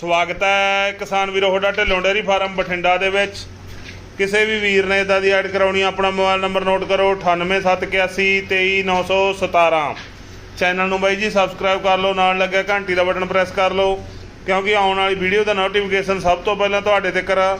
ਸਵਾਗਤ ਹੈ ਕਿਸਾਨ ਵੀਰੋ ਤੁਹਾਡਾ ਢਿੱਲੋਂ ਡੇਅਰੀ ਫਾਰਮ ਬਠਿੰਡਾ ਦੇ ਵਿੱਚ। ਕਿਸੇ ਵੀ ਵੀਰ ਨੇ ਇਦਾਂ ਦੀ ਐਡ ਕਰਾਉਣੀ ਆਪਣਾ ਮੋਬਾਈਲ ਨੰਬਰ ਨੋਟ ਕਰੋ 9871823917 ਚੈਨਲ ਨੂੰ ਬਾਈ ਜੀ ਸਬਸਕ੍ਰਾਈਬ ਕਰ ਲਓ, ਨਾਲ ਲੱਗਿਆ ਘੰਟੀ ਦਾ ਬਟਨ ਪ੍ਰੈਸ ਕਰ ਲਓ, ਕਿਉਂਕਿ ਆਉਣ ਵਾਲੀ ਵੀਡੀਓ ਦਾ ਨੋਟੀਫਿਕੇਸ਼ਨ ਸਭ ਤੋਂ ਪਹਿਲਾਂ ਤੁਹਾਡੇ ਤੱਕ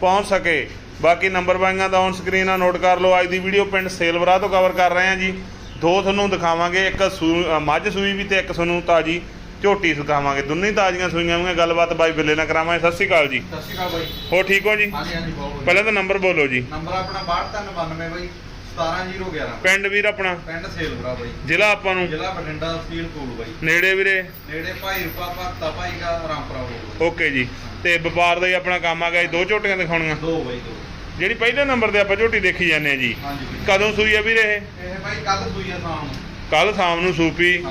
ਪਹੁੰਚ ਸਕੇ। ਬਾਕੀ ਨੰਬਰ ਬਾਈਆਂ ਦਾ ਔਨ ਸਕਰੀਨ ਆ, ਨੋਟ ਕਰ ਲਓ। ਅੱਜ ਦੀ ਵੀਡੀਓ ਪਿੰਡ ਸੇਲਵਰਾ ਤੋਂ ਕਵਰ ਕਰ ਰਹੇ ਹਾਂ ਜੀ। ਦੋ ਤੁਹਾਨੂੰ ਦਿਖਾਵਾਂਗੇ, ਇੱਕ ਸੂ- ਮੱਝ ਸੂਈ ਵੀ ਤੇ ਇੱਕ ਤੁਹਾਨੂੰ ਤਾਜੀ ਝੋਟੀ ਸਿਖਾਵਾਂਗੇ ਦੋਨੇ ਤਾਜ਼ੀਆਂ ਸੂਈਆਂ ਹੋਈਆਂ ਗੱਲਬਾਤ ਬਾਈ ਬਿੱਲੇ ਨਾਲ ਕਰਾਵਾਂਗੇ ਸਤਿ ਸ਼੍ਰੀ ਅਕਾਲ ਜੀ। ਸਤਿ ਸ਼੍ਰੀ ਅਕਾਲ ਬਾਈ। ਹੋ ਠੀਕ ਹੋ ਜੀ? ਹਾਂਜੀ ਹਾਂਜੀ ਬਹੁਤ ਵਧੀਆ। ਪਹਿਲਾਂ ਤਾਂ ਨੰਬਰ ਬੋਲੋ ਜੀ। ਨੰਬਰ ਆਪਣਾ 6292 ਬਾਈ 17011 ਪਿੰਡ ਵੀਰ ਆਪਣਾ? ਪਿੰਡ ਸੇਲਪੁਰਾ ਬਾਈ। ਜ਼ਿਲ੍ਹਾ ਆਪਾਂ ਨੂੰ? ਜ਼ਿਲ੍ਹਾ ਬਠਿੰਡਾ ਤਹਿਸੀਲ ਕੋਲ ਬਾਈ। ਨੇੜੇ ਵੀਰੇ? ਨੇੜੇ ਭਾਈ ਰੂਪਾ ਭਗਤਾ ਭਾਈ ਦਾ ਰਾਮਪੁਰਾ ਹੋਊਗਾ ਓਕੇ ਜੀ। ਤੇ ਵਪਾਰ ਦਾ ਹੀ ਆਪਣਾ ਕੰਮ ਆ ਗਿਆ ਦੋ ਝੋਟੀਆਂ ਦਿਖਾਉਣੀਆਂ? ਦੋ ਬਾਈ ਦੋ। ਜਿਹੜੀ ਪਹਿਲੇ ਨੰਬਰ ਤੇ ਆਪਾਂ ਝੋਟੀ ਦੇਖੀ ਜਾਂਦੇ ਆ ਜੀ। ਕਦੋਂ ਸੂਈ ਆ ਵੀਰੇ ਇਹ? ਇਹ ਬਾਈ ਕੱਲ ਸੂਈ ਆ ਸ਼ਾਮ ਨੂੰ। ਕੱਲ ਸ਼ਾਮ ਨੂੰ ਸੂਪੀ।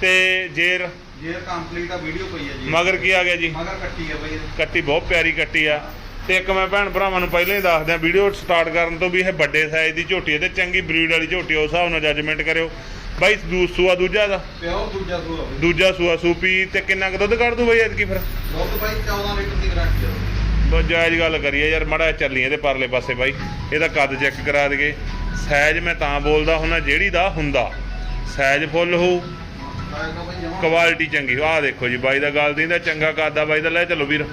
ਤੇ ਜੇਰ? ਜੇ ਕੰਪਲੀਟ ਆ ਵੀਡੀਓ ਪਈ ਆ ਜੀ। ਮਗਰ ਕੀ ਆ ਗਿਆ ਜੀ? ਮਗਰ ਕੱਟੀ ਆ ਬਾਈ। ਕੱਟੀ ਬਹੁਤ ਪਿਆਰੀ ਕੱਟੀ ਆ। ਤੇ ਇੱਕ ਮੈਂ ਭੈਣ ਭਰਾਵਾਂ ਨੂੰ ਪਹਿਲਾਂ ਹੀ ਦੱਸ ਦਿਆਂ ਵੀਡੀਓ ਸਟਾਰਟ ਕਰਨ ਤੋਂ ਵੀ ਇਹ ਵੱਡੇ ਸਾਈਜ਼ ਦੀ ਝੋਟੀ ਹੈ ਤੇ ਚੰਗੀ ਬਰੀਡ ਵਾਲੀ ਝੋਟੀ ਉਸ ਹਿਸਾਬ ਨਾਲ ਜੱਜਮੈਂਟ ਕਰਿਓ। ਬਾਈ ਦੂ- ਸੂਆ ਦੂਜਾ ਦਾ? ਪਿਓ ਦੂਜਾ ਸੂਆ ਬਾਈ। ਦੂਜਾ ਸੂਆ ਸੂਪੀ ਤੇ ਕਿੰਨਾ ਕੁ ਦੁੱਧ ਕੱਢ ਦੂ ਬਾਈ ਐਤਕੀ ਫਿਰ? ਦੁੱਧ ਬਾਈ 14 ਲੀਟਰ ਦੀ ਗਰੰਟੀ ਆ ਬਸ ਜਾਇਜ਼ ਗੱਲ ਕਰੀਏ ਯਾਰ ਮੜਾ ਚੱਲੀ ਇਹਦੇ ਪਰਲੇ ਪਾਸੇ ਬਾਈ। ਇਹਦਾ ਕੱਦ ਚੈੱਕ ਕਰਾ ਦਈਏ। ਸਾਈਜ਼ ਮੈਂ ਤਾਂ ਬੋਲਦਾ ਹੁੰਦਾ ਜਿਹੜੀ ਦਾ ਹੁੰਦਾ। ਸਾਈਜ਼ ਫੁੱਲ ਹੋਊ ਜਮਾ ਕੁਆਲਿਟੀ ਚੰਗੀ ਆਹ ਦੇਖੋ ਜੀ ਬਾਈ ਦਾ ਗੱਲ ਦੀ ਦਾ ਚੰਗਾ ਆ ਬਾਈ ਦਾ ਲੈ ਚੱਲੋ ਵੀਰ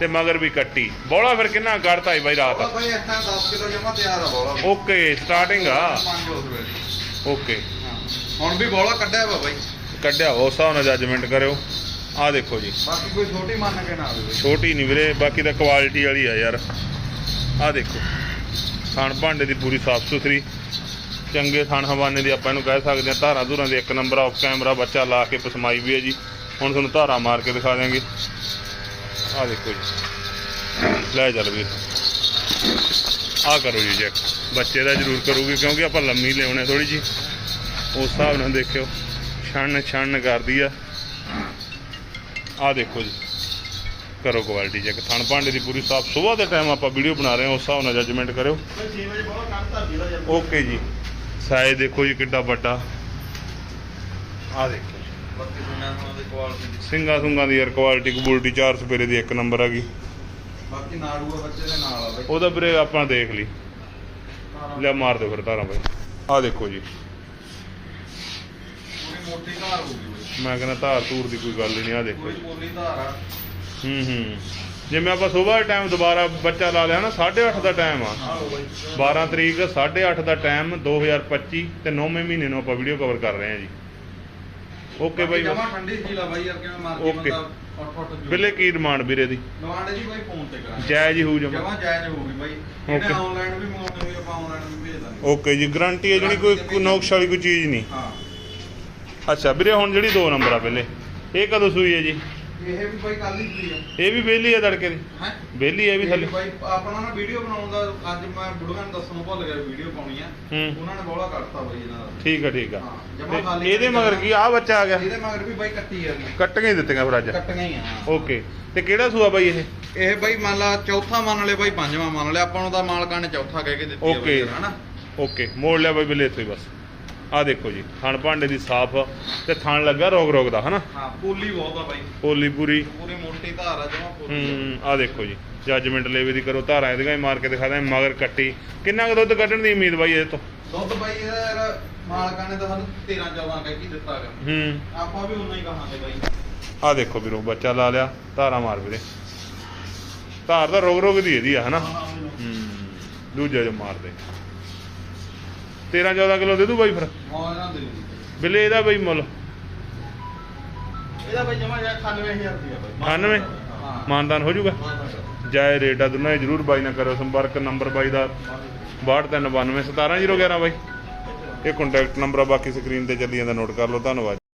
ਤੇ ਮਗਰ ਵੀ ਕੱਟੀ। ਬੋਲਾ ਫਿਰ ਕਿੰਨਾ ਕੱਢਤਾ ਜੀ ਬਾਈ ਰਾਤ? ਬਾਈ ਇੱਥਾਂ 10 ਕਿਲੋ ਜਮਾ ਤਿਆਰ ਆ ਬੋਲਾ। ਓਕੇ ਸਟਾਰਟਿੰਗ ਆ? ਓਕੇ। ਹੁਣ ਵੀ ਬੋਲਾ ਕੱਢਿਆ ਵਾ ਬਾਈ। ਕੱਢਿਆ ਉਸ ਹਿਸਾਬ ਨਾਲ ਜੱਜਮੈਂਟ ਕਰਿਓ। ਆਹ ਦੇਖੋ ਜੀ। ਬਾਕੀ ਕੋਈ ਛੋਟੀ ਮੰਨ ਕੇ ਨਾ ਆਵੇ। ਛੋਟੀ ਨਹੀਂ ਵੀਰੇ ਬਾਕੀ ਤਾਂ ਕੁਆਲਿਟੀ ਵਾਲੀ ਆ ਯਾਰ। ਆਹ ਦੇਖੋ। ਥਣ ਭਾਂਡੇ ਦੀ ਪੂਰੀ ਸਾਫ਼ ਸੁਥਰੀ ਚੰਗੇ ਥਣ ਹਵਾਨੇ ਦੀ ਆਪਾਂ ਇਹਨੂੰ ਕਹਿ ਸਕਦੇ ਹਾਂ। ਧਾਰਾਂ ਧੁਰਾਂ ਦੇ ਇੱਕ ਨੰਬਰ ਆਫ ਕੈਮਰਾ ਬੱਚਾ ਲਾ ਕੇ ਪਸਮਾਈ ਵੀ ਹੈ ਜੀ। ਹੁਣ ਤੁਹਾਨੂੰ ਧਾਰਾਂ ਮਾਰ ਕੇ ਦਿਖਾ ਦਿਆਂਗੇ। ਆਹ ਦੇਖੋ ਜੀ। ਲੈ ਚੱਲ ਵੀਰ। ਆਹ ਕਰੋ ਜੀ ਚੈੱਕ ਬੱਚੇ ਦਾ ਜ਼ਰੂਰ ਕਰੂਗੀ ਕਿਉਂਕਿ ਆਪਾਂ ਲੰਮੀ ਲਿਆਉਣੇ ਥੋੜੀ ਜੀ। ਉਸ ਹਿਸਾਬ ਨਾਲ ਦੇਖਿਓ। ਛਣ ਛਣ ਕਰਦੀ ਆ। ਆਹ ਦੇਖੋ ਜੀ। ਕਰੋ ਕੁਆਲਿਟੀ ਚੈੱਕ ਥਣ ਭਾਂਡੇ ਦੀ ਪੂਰੀ ਸਾਫ਼। ਸਵੇਰ ਦੇ ਟਾਈਮ ਆਪਾਂ ਵੀਡੀਓ ਬਣਾ ਰਹੇ ਹਾਂ ਉਸ ਹਿਸਾਬ ਨਾਲ ਜੱਜਮੈਂਟ ਕਰਿਓ। ਓਕੇ ਜੀ। ਸਾਈਜ਼ ਦੇਖੋ ਜੀ ਕਿੱਡਾ ਵੱਡਾ। ਆਹ ਦੇਖੋ। ਕੁਆਲਿਟੀ ਸਿੰਘਾਂ ਸੁੰਗਾਂ ਦੀ ਯਾਰ ਕੁਆਲਿਟੀ ਕਬੂਲਟੀ ਚਾਰ ਸਪੇਰੇ ਦੀ ਇੱਕ ਨੰਬਰ ਆ ਗਈ। ਬਾਕੀ ਨਾੜੂਆ ਬੱਚੇ ਦੇ ਨਾਲ ਆ ਬਾਈ। ਉਹਦਾ ਵੀਰੇ ਆਪਾਂ ਦੇਖ ਲਈ। ਲੈ ਮਾਰ ਦਿਓ ਫਿਰ ਧਾਰਾਂ ਬਾਈ। ਆਹ ਦੇਖੋ ਜੀ। ਪੂਰੀ ਮੋਟੀ ਧਾਰ ਹੋਊਗੀ ਬਾਈ। ਮੈਂ ਕਹਿੰਦਾ ਧਾਰ ਧੂਰ ਦੀ ਕੋਈ ਗੱਲ ਨਹੀਂ ਆਹ ਦੇਖੋ ਧਾਰ ਆ। ਹੂੰ ਹੂੰ। ਜਿਵੇਂ ਆਪਾਂ ਸਵੇਰ ਦੇ ਟਾਈਮ ਦੁਬਾਰਾ ਬੱਚਾ ਲਾ ਲਿਆ ਨਾ 8:30 ਦਾ ਟਾਈਮ ਆ। ਆਹੋ ਬਾਈ 12 ਤਰੀਕ 8:30 ਦਾ ਟਾਈਮ 2025 ਤੇ 9ਵੇਂ ਮਹੀਨੇ ਨੂੰ ਆਪਾਂ ਵੀਡੀਓ ਕਵਰ ਕਰ ਰਹੇ ਹਾਂ ਜੀ। ਓਕੇ ਬਾਈ ਜਮਾ ਠੰਡੀ ਸੀ ਲਾ ਬਾਈ ਯਾਰ ਕਿਵੇਂ ਮਾਰਦੀ ਓਕੇ। ਬੰਦਾ ਬਿੱਲੇ ਕੀ ਡਿਮਾਂਡ ਵੀਰੇ ਦੀ? ਲਵਾਂਡੇ ਜੀ ਬਾਈ ਫੋਨ ਤੇ ਕਰਾਂ ਜਾਇਜ਼ ਹੀ ਜਮਾ। ਜਮਾ ਜਾਇਜ਼ ਹੋਊਗੀ ਬਾਈ। ਇਹਨੇ। ਆਨਲਾਈਨ ਵੀ ਮੰਗਾਉਣੀ ਹੋਈ ਆਪਾਂ ਆਨਲਾਈਨ ਵੀ ਭੇਜ ਦਾਂਗੇ। ਓਕੇ ਜੀ ਗਾਰੰਟੀ ਹੈ ਜਿਹੜੀ ਕੋਈ ਕੋਈ ਨੋਕਸ਼ ਵਾਲੀ ਕੋਈ ਚੀਜ਼ ਨਹੀਂ। ਹਾਂ। ਅੱਛਾ ਵੀਰੇ ਹੁਣ ਜਿਹੜੀ 2 ਨੰਬਰ ਆ ਪਹਿਲੇ। ਇਹ ਕਦੋਂ ਸੂਈ ਹੈ ਜੀ? ਇਹ ਵੀ ਬਾਈ ਕੱਲ ਹੀ ਸੀ ਇਹ ਵੀ ਵਿਹਲੀ ਹੈ ਤੜਕੇ ਦੀ। ਹੈ? ਵਿਹਲੀ ਹੈ ਵੀ ਥੱਲੇ। ਬਾਈ ਆਪਣਾ ਨਾ ਵੀਡੀਓ ਬਣਾਉਣ ਦਾ ਅੱਜ ਮੈਂ ਬੁੜੀਆਂ ਨੂੰ ਦੱਸਣ ਭੁੱਲ ਗਿਆ ਵੀਡੀਓ ਪਾਉਣੀ ਆ। ਹੂੰ। ਉਹਨਾਂ ਨੇ ਬੋਲਾ ਕੱਟਤਾ ਬਾਈ ਇਹਨਾਂ ਦਾ। ਠੀਕ ਆ ਠੀਕ ਆ। ਹਾਂ, ਜਮਾਂ ਤੇ ਖਾਲੀ ਇਹਦੇ ਮਗਰ ਕੀ ਆ? ਬੱਚਾ ਆ ਗਿਆ। ਇਹਦੇ ਮਗਰ ਵੀ ਬਾਈ ਕੱਟੀ ਆ ਗਈ ਕੱਟੀਆਂ ਹੀ ਦਿੱਤੀਆਂ ਫਿਰ ਅੱਜ। ਕੱਟੀਆਂ ਹੀ ਆ। ਓਕੇ। ਤੇ ਕਿਹੜਾ ਸੂਆ ਬਾਈ ਇਹ? ਇਹ ਬਾਈ ਮੰਨ ਲਾ ਚੌਥਾ ਮੰਨ ਲਿਆ ਬਾਈ ਪੰਜਵਾਂ ਮੰਨ ਲਿਆ। ਆਪਾਂ ਨੂੰ ਤਾਂ ਮਾਲਕਾਂ ਨੇ ਚੌਥਾ ਕਹਿ ਕੇ ਦਿੱਤੀ ਆ ਓਕੇ। ਬਾਈ ਹਨਾ? ਓਕੇ। ਮੋੜ ਲਿਆ ਬਾਈ ਬਿੱਲੇ ਇੱਥੇ ਹੀ ਬਸ। ਆ ਦੇਖੋ ਜੀ ਥਣ ਭਾਂਡੇ ਦੀ ਸਾਫ਼ ਤੇ ਥਣ ਲੱਗਾ ਰੋਗ ਰੋਗ ਦਾ ਹਨਾ? ਹਾਂ ਪੋਲੀ ਬਹੁਤ ਆ ਬਾਈ। ਪੋਲੀ ਪੂਰੀ। ਪੂਰੀ ਮੋਟੀ ਧਾਰ ਆ ਜਮਾ ਪੋਲੀ ਹੂੰ ਆ ਦੇਖੋ ਜੀ ਜੱਜਮੈਂਟ ਲੈਵੇ ਦੀ ਕਰੋ ਧਾਰਾਂ ਇਹਦੀਆਂ ਹੀ ਮਾਰ ਕੇ ਦਿਖਾ ਦਾਂ ਮਗਰ ਕੱਟੀ। ਕਿੰਨਾ ਕੁ ਦੁੱਧ ਕੱਢਣ ਦੀ ਉਮੀਦ ਬਾਈ ਇਹਦੇ ਤੋਂ? ਦੁੱਧ ਬਾਈ ਇਹਦਾ ਮਾਲਕਾਂ ਨੇ ਤਾਂ ਸਾਨੂੰ 13 14 ਕਹਿ ਕੇ ਦਿੱਤਾ ਗਾ ਹੂੰ। ਆਪਾਂ ਵੀ ਉਨਾ ਹੀ ਕਹਾਂਗੇ ਬਾਈ। ਆ ਦੇਖੋ ਵੀਰੋ ਬੱਚਾ ਲਾ ਲਿਆ ਧਾਰਾਂ ਮਾਰ ਵੀਰੇ। ਧਾਰ ਦਾ ਰੋਗ ਰੋਗ ਦੀ ਇਹਦੀ ਆ ਹਨਾ? ਹੂੰ ਦੂਜਾ ਜੋ ਮਾਰ ਦੇ 13 14 ਕਿਲੋ ਦੇ ਦੂ ਬਾਈ ਫਿਰ? ਹਾਂ ਇਹਨਾਂ ਦੇ। ਬਿੱਲੇ ਇਹਦਾ ਬਾਈ ਮੁੱਲ। ਇਹਦਾ ਬਾਈ ਜਮਾ ਯਾਰ 98000 ਰੁਪਇਆ ਬਾਈ। 98 ਹਾਂ। ਮਾਨਦਾਨ ਹੋ ਜਾਊਗਾ ਜਾਏ ਰੇਟ ਆ ਦੋਨਾਂ ਜਰੂਰ ਬਾਈ ਨਾਲ ਕਰੋ ਸੰਪਰਕ ਨੰਬਰ ਬਾਈ ਦਾ 6292 17011 ਬਾਈ। ਇਹ ਕੰਟੈਕਟ ਨੰਬਰ ਆ ਬਾਕੀ ਸਕਰੀਨ ਤੇ ਚੱਲੀ ਜਾਂਦਾ ਨੋਟ ਕਰ ਲਓ ਧੰਨਵਾਦ।